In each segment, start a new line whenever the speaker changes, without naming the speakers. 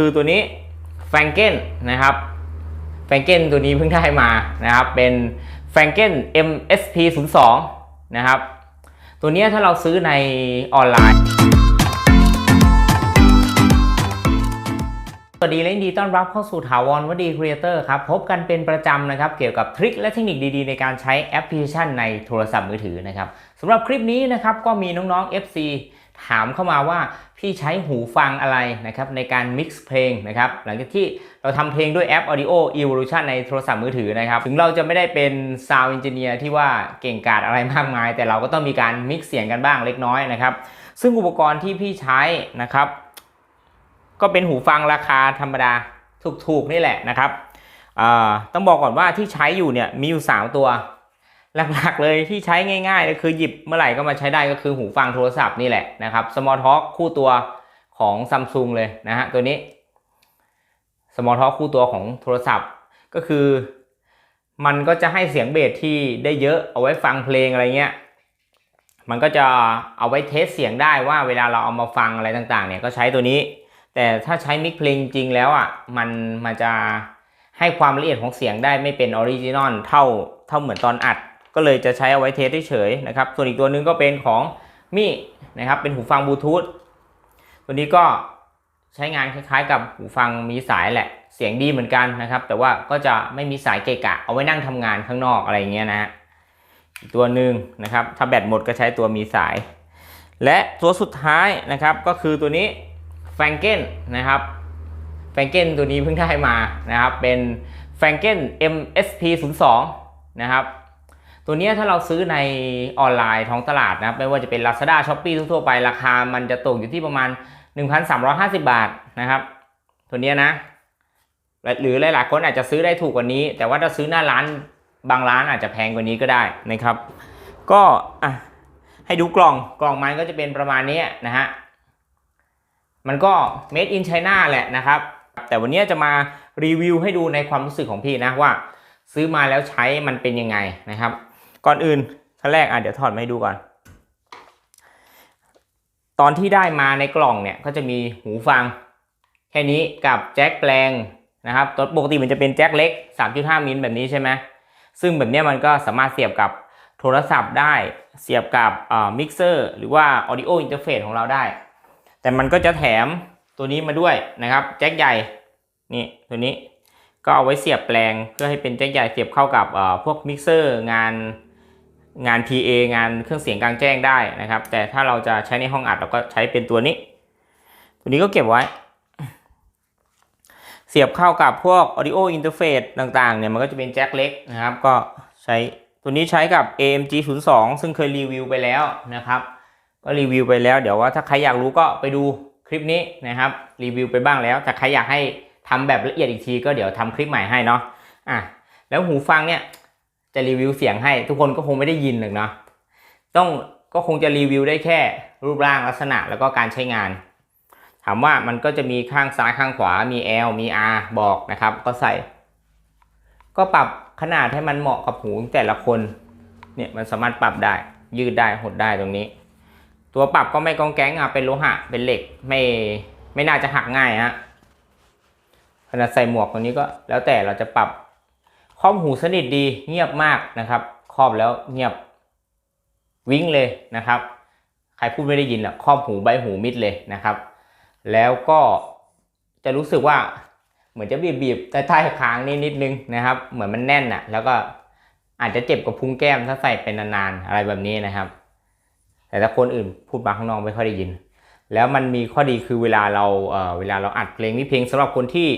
คือตัวนี้แฟงเกนนะครับแฟงเกนตัวนี้เพิ่งได้มานะครับ เป็นแฟงเกน MSP 0 2นะครับ ตัวนี้ถ้าเราซื้อในออนไลน์ สวัสดีและยินดีต้อนรับเข้าสู่ถาวรวดีครีเอเตอร์ครับ พบกันเป็นประจำนะครับ เกี่ยวกับทริคและเทคนิคดีๆ ในการใช้แอปพลิเคชันในโทรศัพท์มือถือนะครับสำหรับคลิปนี้นะครับก็มีน้องๆ FC ถามเข้ามาว่าพี่ใช้หูฟังอะไรนะครับในการ mix เพลงนะครับหลังจากที่เราทำเพลงด้วยแอป Audio Evolution ในโทรศัพท์มือถือนะครับ ถึงเราจะไม่ได้เป็น Sound Engineer ที่ว่าเก่งกาจอะไรมากมาย แต่เราก็ต้องมีการ mix เสียงกันบ้างเล็กน้อยนะครับ ซึ่งอุปกรณ์ที่พี่ใช้นะครับ ก็เป็นหูฟังราคาธรรมดาถูกๆนี่แหละนะครับต้องบอกก่อนว่าที่ใช้อยู่เนี่ยมีอยู่ 3 ตัว หลักๆเลยที่ใช้ง่ายๆก็คือหยิบเมื่อไหร่ก็มาใช้ได้ก็คือหูฟังโทรศัพท์นี่แหละนะครับ Small Talk คู่ตัวของซัมซุงเลยนะฮะตัวนี้ Small Talk คู่ตัวของโทรศัพท์ก็คือ มันก็จะให้เสียงเบสที่ได้เยอะเอาไว้ฟังเพลงอะไรเงี้ยมันก็จะเอาไว้เทสเสียงได้ว่าเวลาเราเอามาฟังอะไรต่างๆเนี่ยก็ใช้ตัวนี้ แต่ถ้าใช้มิกเพลงจริงแล้วอะมันมันจะให้ความละเอียดของเสียงได้ไม่เป็นออริจินอลเท่าเท่าเหมือนตอนอัด ก็เลยจะใช้เอาไว้เทสเฉยๆนะครับ ส่วนอีกตัวหนึงก็เป็นของมี่นะครับ เป็นหูฟังบลูทูธ ตัวนี้ก็ใช้งานคล้ายๆ กับหูฟังมีสายแหละ เสียงดีเหมือนกันนะครับ แต่ว่าก็จะไม่มีสายเกะกะ เอาไว้นั่งทำงานข้างนอกอะไรเงี้ยนะฮะ อีกตัวหนึ่งนะครับ ถ้าแบตหมดก็ใช้ตัวมีสาย และตัวสุดท้ายนะครับก็คือตัวนี้แฟงเกนนะครับแฟงเกนตัวนี้เพิ่งได้มานะครับ เป็นแฟงเกน MSP 0 2นะครับ ตัวนี้ถ้าเราซื้อในออนไลน์ท้องตลาดนะไม่ว่าจะเป็น Lazada Shopee ทั่วๆไปราคามันจะตกอยู่ที่ประมาณ 1,350 บาทนะครับ ตัวนี้นะและหรือหลายๆคนอาจจะซื้อได้ถูกกว่านี้ แต่ว่าถ้าซื้อหน้าร้านบางร้านอาจจะแพงกว่านี้ก็ได้นะครับ ก็อะให้ดูกล่องกล่องมันก็จะเป็นประมาณนี้นะฮะมันก็ made in China แหละนะครับ แต่วันนี้จะมารีวิวให้ดูในความรู้สึกของพี่นะว่า ซื้อมาแล้วใช้มันเป็นยังไงนะครับ ก่อนอื่นขั้นแรกอะเดี๋ยวถอดมาให้ดูก่อน ตอนที่ได้มาในกล่องเนี่ยก็จะมีหูฟัง แค่นี้กับแจ็คแปลงนะครับตัวปกติมันจะเป็นแจ็คเล็ก 3.5 มิลแบบนี้ใช่ไหมซึ่งแบบนี้มันก็สามารถเสียบกับโทรศัพท์ได้เสียบกับมิกเซอร์หรือว่า audio interface ของเราได้ แต่มันก็จะแถมตัวนี้มาด้วยนะครับแจ็คใหญ่นี่ตัวนี้ก็เอาไว้เสียบแปลงเพื่อให้เป็นแจ็คใหญ่เสียบเข้ากับเอ่อพวกมิกเซอร์งาน งาน PA งานเครื่องเสียงกลางแจ้งได้นะครับ แต่ถ้าเราจะใช้ในห้องอัดเราก็ใช้เป็นตัวนี้ ตัวนี้ก็เก็บไว้ เสียบเข้ากับพวก audio interface ต่างๆเนี่ยมันก็จะเป็นแจ็คเล็กนะครับ ก็ใช้ตัวนี้ใช้กับ AMG 0 2ซึ่งเคยรีวิวไปแล้วนะครับ ก็รีวิวไปแล้วเดี๋ยวว่าถ้าใครอยากรู้ก็ไปดูคลิปนี้นะครับ รีวิวไปบ้างแล้วแต่ใครอยากให้ทำแบบละเอียดอีกทีก็เดี๋ยวทำคลิปใหม่ให้เนาะอะแล้วหูฟังเนี่ย จะรีวิวเสียงให้ ทุกคนก็คงไม่ได้ยินหรอกเนาะต้องก็คงจะรีวิวได้แค่รูปร่างลักษณะแล้วก็การใช้งาน ถามว่ามันก็จะมีข้างซ้ายข้างขวา มี L มี R บอกนะครับ ก็ใส่ ก็ปรับขนาดให้มันเหมาะกับหูแต่ละคน เนี่ยมันสามารถปรับได้ ยืดได้หดได้ตรงนี้ ตัวปรับก็ไม่กองแก๊งอะเป็นโลหะ เป็นเหล็ก ไม่ไม่น่าจะหักง่ายฮะขนาดใส่หมวกตรงนี้ก็แล้วแต่เราจะปรับ อบหูสนิทดีเงียบมากนะครับ ครอบแล้วเงียบวิ่งเลยนะครับ ใครพูดไม่ได้ยินหรอกครอบหูใบหูมิดเลยนะครับ แล้วก็จะรู้สึกว่าเหมือนจะบีบบีบๆใต้ๆคางนี่นิดนึงนะครับ เหมือนมันแน่นอะแล้วก็อาจจะเจ็บกับพุงแก้มถ้าใส่เป็นนานๆอะไรแบบนี้นะครับ แต่ถ้าคนอื่นพูดมาข้างนอกไม่ค่อยได้ยิน แล้วมันมีข้อดีคือเวลาเราเเวลาเราอัดเพลงนี่เพลงสำหรับคนที่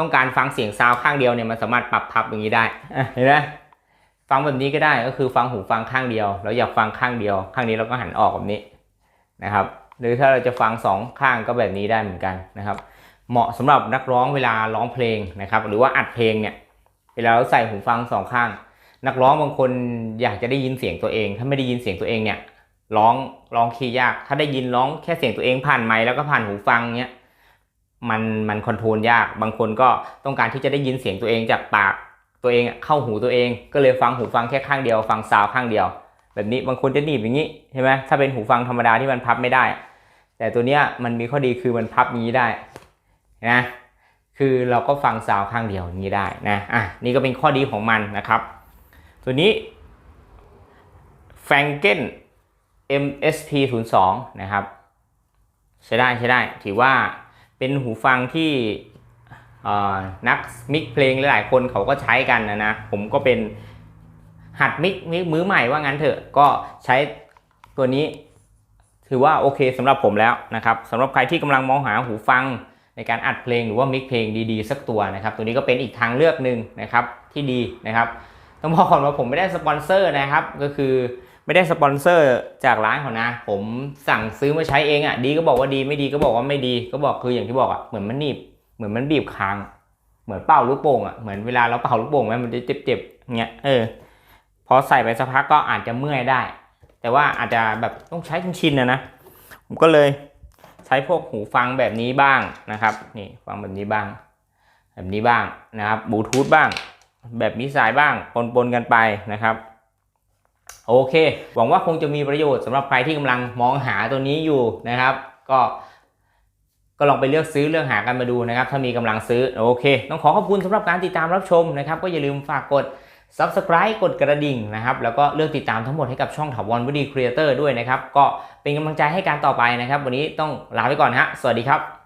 ต้องการฟังเสียงซาวข้างเดียวเนี่ยมันสามารถปรับทับอย่างนี้ได้เห็นไหมฟังแบบนี้ก็ได้ก็คือฟังหูฟังข้างเดียว เราอยากฟังข้างเดียว ข้างนี้เราก็หันออกแบบนี้นะครับ หรือถ้าเราจะฟังสองข้างก็แบบนี้ได้เหมือนกันนะครับ เหมาะสำหรับนักร้องเวลาร้องเพลงนะครับ หรือว่าอัดเพลงเนี่ยเวลาเราใส่หูฟังสองข้าง นักร้องบางคนอยากจะได้ยินเสียงตัวเอง ถ้าไม่ได้ยินเสียงตัวเองเนี่ยร้องร้องคีย์ยาก ถ้าได้ยินร้องแค่เสียงตัวเองผ่านไมค์แล้วก็ผ่านหูฟังเนี้ย มันมันคอนโทรลยาก บางคนก็ต้องการที่จะได้ยินเสียงตัวเองจากปากตัวเองเข้าหูตัวเอง ก็เลยฟังหูฟังแค่ข้างเดียว ฟังซาวข้างเดียว แบบนี้บางคนจะหนีบอย่างนี้ใช่ไหมถ้าเป็นหูฟังธรรมดาที่มันพับไม่ได้ แต่ตัวเนี้ยมันมีข้อดีคือมันพับงนี้ได้นะคือเราก็ฟังซาวข้างเดียวงนี้ได้นะอะนี่ก็เป็นข้อดีของมันนะครับ ตัวนี้ f a n g e n MSP 0 2นะครับใช้ได้ใช้ได้ถือว่า เป็นหูฟังที่นักมิกเพลงหลายๆคนเขาก็ใช้กันนะนะผมก็เป็นหัดมิกมิกมือใหม่ว่างั้นเถอะก็ใช้ตัวนี้ ถือว่าโอเคสำหรับผมแล้วนะครับสำหรับใครที่กำลังมองหาหูฟังในการอัดเพลงหรือว่ามิกเพลงดีๆ สักตัวนะครับ ตัวนี้ก็เป็นอีกทางเลือกหนึ่งนะครับที่ดีนะครับต้องบอกก่อนว่าผมไม่ได้สปอนเซอร์นะครับ ก็คือ ไม่ได้สปอนเซอร์จากร้านเขานะ ผมสั่งซื้อมาใช้เองอะ ดีก็บอกว่าดีไม่ดีก็บอกว่าไม่ดี ก็บอกคืออย่างที่บอกอะเหมือนมันหนีบ เหมือนมันบีบคาง เหมือนเป่าลูกโป่งอะเหมือนเวลาเราเป่าลูกโป่งมันจะเจ็บๆเงี้ยเออพอใส่ไปสักพักก็อาจจะเมื่อยได้ แต่ว่าอาจจะแบบต้องใช้จนชินนะนะผมก็เลยใช้พวกหูฟังแบบนี้บ้างนะครับนี่ฟังแบบนี้บ้าง แบบนี้บ้างนะครับบลูทูธบ้าง แบบมีสายบ้างปนๆกันไปนะครับ โอเค หวังว่าคงจะมีประโยชน์สำหรับใครที่กำลังมองหาตัวนี้อยู่นะครับ ก็ก็ลองไปเลือกซื้อเลือกหากันมาดูนะครับ ถ้ามีกำลังซื้อโอเค ต้องขอขอบคุณสำหรับการติดตามรับชมนะครับ ก็อย่าลืมฝากกด Subscribe กดกระดิ่งนะครับ แล้วก็เลือกติดตามทั้งหมดให้กับช่องถาวรวดีครีเอเตอร์ด้วยนะครับ ก็เป็นกำลังใจให้การต่อไปนะครับ วันนี้ต้องลาไปก่อนฮะสวัสดีครับ